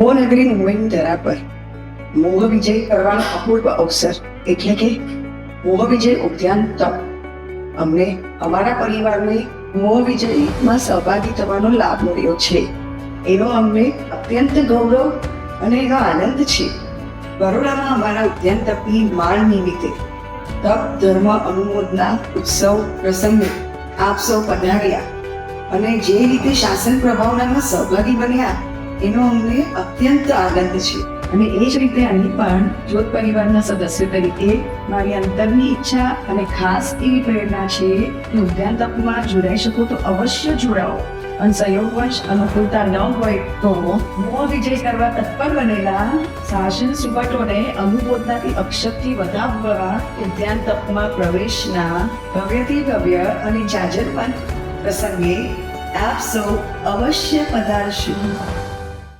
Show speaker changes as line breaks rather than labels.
મોહનગરી મુંબઈની ધરા પર. મોહ વિજય કરવાનો અપૂર્વ અવસર એટલે કે મોહ વિજય ઉદ્યાન તપ. અમને અમારા પરિવારને મોહ વિજયમાં સહભાગી થવાનો લાભ મળ્યો છે. એનો અમને અત્યંત ગૌરવ અને એનો આનંદ છે. બરોડામાં અમારા ઉદ્યાન તપની માળ નિમિત્તે તપ, ધર્મ, અનુમોદના ઉત્સવ પ્રસંગે આપ સૌ પધાર્યા. અને જે રીતે શાસન પ્રભાવનામાં સહભાગી બન્યા એનો અમને અત્યંત આનંદ છે.
અને એ જ રીતે અહીં પણ જોત પરિવારના સદસ્ય તરીકે મારી અંતરની ઈચ્છા અને ખાસ એવી પ્રેરણા છે કે ઉદ્યાન તપમાં જોડાઈ શકો તો અવશ્ય જોડાઓ. અને સંયોગવશ અનુકૂળતા ન હોય તો મોહ વિજય કરવા તત્પર બનેલા શાસન સુબટોને અનુબોધનાથી અક્ષરથી વધાવવા ઉદ્યાન તપમાં પ્રવેશના
ભવ્યથી ભવ્ય અને જાજરપન પ્રસંગે આપ સૌ અવશ્ય પધારશો.